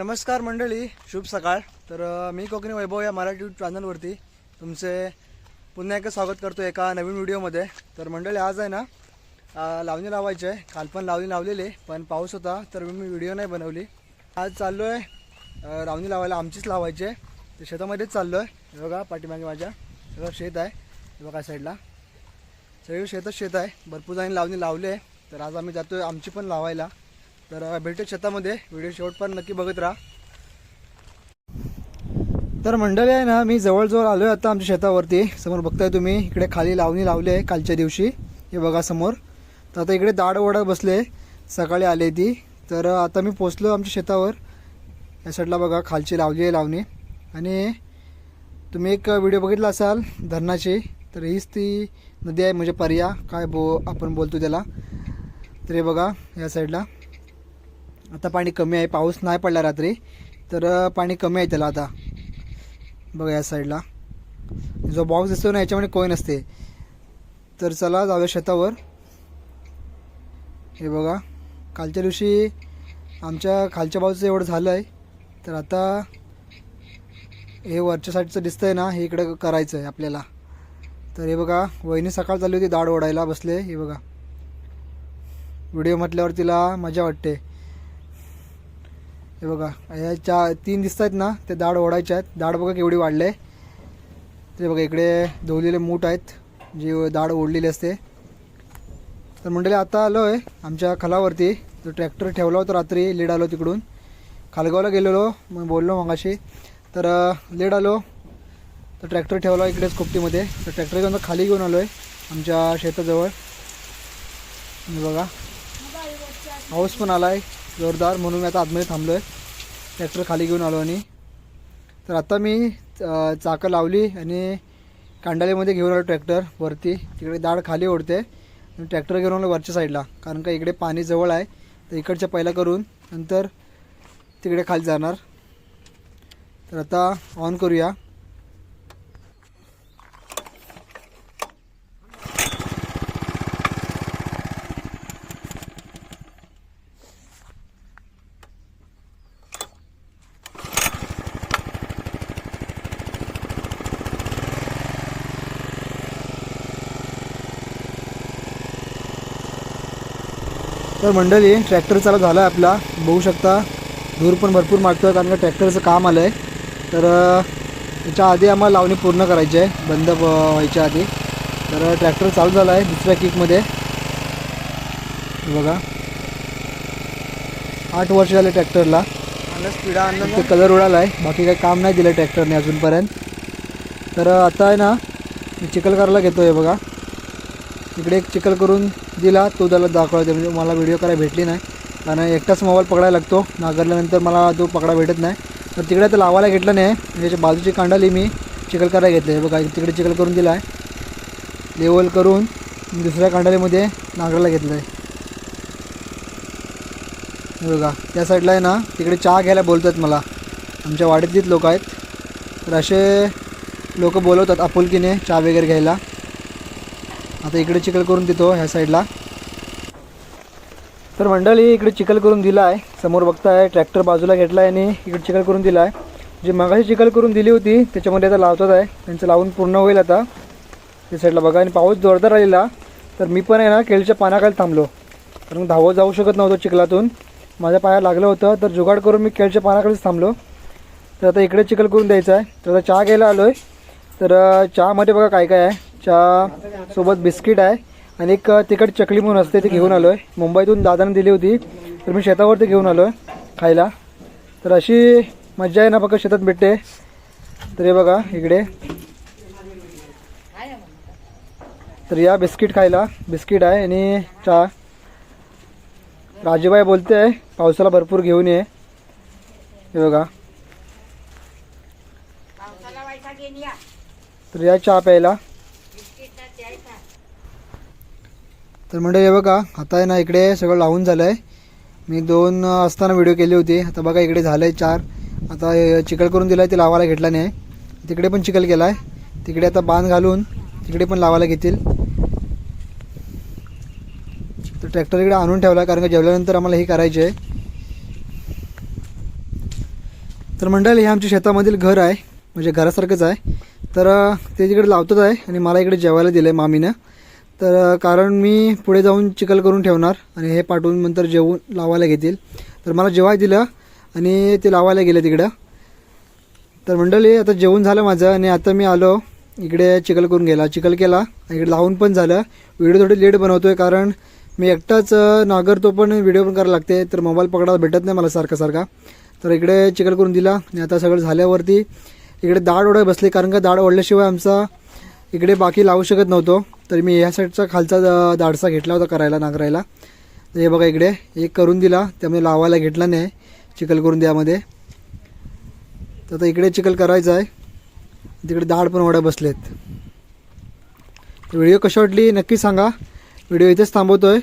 नमस्कार मंडळी शुभ सकाळ. तर मी कोकणी वैभव या मराठी चॅनलवरती तुमचे पुन्हा एकदा स्वागत करतो एका नवीन व्हिडिओमध्ये. तर मंडळी आज आहे ना लावणी लावायची आहे. काल पण लावणी लावलेली पण पाऊस होता तर मी व्हिडिओ नाही बनवली. आज चाललो आहे लावणी लावायला. आमचीच लावायची आहे. तर शेतामध्येच चाललो आहे हे बघा पाठीमागे माझ्या सगळं शेत आहे. हे बघा साईडला. सगळी शेतच शेत आहे. भरपूर जणांनी लावणी लावली आहे. तर आज आम्ही जातोय आमची पण लावायला. तर भेटेल भेटू शेतामध्ये. व्हिडिओ शेवटपर्यंत नक्की बघत राहा. तर मंडळी आहे ना मी जवळजवळ आलो आहे आता आमच्या शेतावरती. समोर बघताय तुम्ही इकडे खाली लावणी लावली आहे कालच्या दिवशी. हे बघा समोर. तर आता इकडे दाड ओढत बसले. सकाळी आले ती. तर आता मी पोचलो आमच्या शेतावर. या साईडला बघा खालची लावली आहे लावणी. आणि तुम्ही एक व्हिडिओ बघितला असाल धरणाची. तर हीच ती नदी आहे म्हणजे पर्या. काय बो आपण बोलतो त्याला. तर हे बघा या साईडला. आता पाणी कमी आहे पाऊस नाही पडला रात्री तर पाणी कमी आहे त्याला आता. बघा या साईडला जो बॉक्स दिसतो ना याच्यामध्ये कोय नसते. तर चला जाऊया शेतावर. हे बघा कालच्या दिवशी आमच्या खालच्या बाजूचं एवढं झालं आहे तर आता हे वरच्या साईडचं दिसतंय ना हे इकडं करायचं आहे आपल्याला. तर हे बघा वहिनी सकाळ चालली होती दाढ ओढायला बसले हे बघा. व्हिडिओ म्हटल्यावर तिला मजा वाटते. हे बघा या चा तीन दिसत आहेत ना ते दाढ ओढायचे आहेत. दाढ बघा केवढी वाढले ते बघा इकडे धुवलेले मूठ आहेत जे डाळ ओढलेली असते. तर मंडळी आता आलो आहे आमच्या खलावरती. तो ट्रॅक्टर ठेवला होता रात्री लेट आलो तिकडून. खालगावला गेलेलो मग बोललो मगाशी. तर लेड आलो. तर ट्रॅक्टर ठेवला इकडेच कोपटीमध्ये. तर ट्रॅक्टर घेऊन खाली घेऊन आलो आहे आमच्या शेताजवळ. बघा. पाऊस पण आला आहे जोरदार म्हणून मी आता आतमध्ये थांबलो आहे ट्रॅक्टर खाली घेऊन आलो आणि. तर आता मी चाकं लावली आणि कांडालीमध्ये घेऊन आलो ट्रॅक्टर वरती. तिकडे दाढ खाली ओढते. आणि ट्रॅक्टर घेऊन आलो वरच्या साईडला कारण का इकडे पाणी जवळ आहे. तर इकडच्या पहिला करून नंतर तिकडे खाली जाणार. तर आता ऑन करूया. तर मंडळी ट्रॅक्टर चालू झाला आहे आपला. बघू शकता धूर पण भरपूर मागतो कारण का ट्रॅक्टरचं काम आलं आहे तर त्याच्या आधी आम्हाला लावणी पूर्ण करायची आहे. बंद व्हायच्या आधी. तर ट्रॅक्टर चालू झाला आहे दुसऱ्या किकमध्ये बघा. आठ वर्ष झाले ट्रॅक्टरला ते कलर उडाला आहे बाकी काही काम नाही दिलं ट्रॅक्टरने अजूनपर्यंत. तर आता आहे ना मी चिखल करायला घेतो आहे बघा. इकडे एक चिखल करून दिला तो त्याला दाखवायचा म्हणजे मला व्हिडिओ करायला भेटली नाही. कारण एकटाच मोबाईल पकडायला लागतो. नागरल्यानंतर मला तो पकडा भेटत नाही. तर तिकडे तर लावायला घेतलं नाही. म्हणजे त्याच्या बाजूची कांडाली मी चिखल करायला घेतलं आहे बघा तिकडे चिखल करून दिला आहे लेवल करून दुसऱ्या कांडालीमध्ये नागराला घेतलं आहे बघा त्या साईडला आहे ना तिकडे चहा घ्यायला बोलतात मला. आमच्या वाडीतलीच लोक आहेत. तर असे लोक बोलवतात आपुलकीने चहा वगैरे घ्यायला. आता इकडे चिखल करून देतो ह्या साईडला तर मंडळी इकडे चिखल करून दिला आहे समोर बघताय ट्रॅक्टर बाजूला घेतला आहे आणि इकडे चिखल करून दिला आहे जे मगाशी चिखल करून दिली होती त्याच्यामध्ये आता लावतात आहे. त्यांचं लावून पूर्ण होईल आता. त्या साईडला बघा. आणि पाऊस जोरदार आलेला तर मी पण आहे ना केळीच्या पानाखाली थांबलो. कारण धावत जाऊ शकत नव्हतो चिखलातून. माझ्या पाया लागलं होतं तर जुगाड करून मी केळीच्या पानाखालीच थांबलो. तर आता इकडे चिखल करून द्यायचं आहे. तर आता चहा घ्यायला आलो आहे तर चहामध्ये बघा काय काय आहे. चहा सोबत बिस्किट आहे. आणि एक तिकट चकली म्हणून असते ती घेऊन आलो आहे मुंबईतून दादाने दिली होती तर मी शेतावरती घेऊन आलो आहे खायला. तर अशी मज्जा आहे ना बघा शेतात भेटते. तर हे बघा इकडे. तर या बिस्किट खायला बिस्किट आहे आणि चहा राजूबाई बोलते आहे पावसाला भरपूर घेऊन ये. हे बघा. तर या चहा प्यायला बिस्किट द्यायचा तर म्हणजे हे बघा आता आहे ना इकडे सगळं लावून झालं आहे मी दोन असताना व्हिडिओ केली होती. आता बघा इकडे झालं आहे चार. आता हे चिखल करून दिलं आहे ते लावायला घेतला नाही. तिकडे पण चिखल केला आहे तिकडे आता बांध घालून तिकडे पण लावायला घेतील. तर ट्रॅक्टर इकडे आणून ठेवला कारण का जेवल्यानंतर आम्हाला हे करायचे आहे तर मंडळी हे आमच्या शेतामधील घर आहे. म्हणजे घरासारखंच आहे. तर ते तिकडे लावतच आहे आणि मला इकडे जेवायला दिलं आहे मामीनं. तर कारण मी पुढे जाऊन चिखल करून ठेवणार आणि हे पाठवून नंतर जेवून लावायला घेतील. तर मला जेवाय दिलं आणि ते लावायला गेले तिकडं. तर मंडळी आता जेवण झालं माझं आणि आता मी आलो इकडे चिखल करून गेला चिखल केला इकडे लावून पण झालं. व्हिडिओ थोडी लेट बनवतोय कारण मी एकटाच नागरतो पण व्हिडिओ पण करायला लागते. तर मोबाईल पकडायला भेटत नाही मला सारखा सारखा. तर इकडे चिखल करून दिला आणि आता सगळं झाल्यावरती इकडे दाढ ओढाय बसले. कारण का दाढ ओढल्याशिवाय आमचा इकडे बाकी लावू शकत नव्हतो. तर मी ह्या साईडचा खालचा दाडसा घेतला होता करायला नांगरायला. तर हे बघा इकडे एक करून दिला त्यामुळे लावायला घेतला नाही चिखल करून द्यामध्ये तर आता इकडे चिखल करायचं आहे. तिकडे दाढ पण ओढा बसलेत. व्हिडिओ कशी वाटली नक्की सांगा. व्हिडिओ इथेच थांबवतो आहे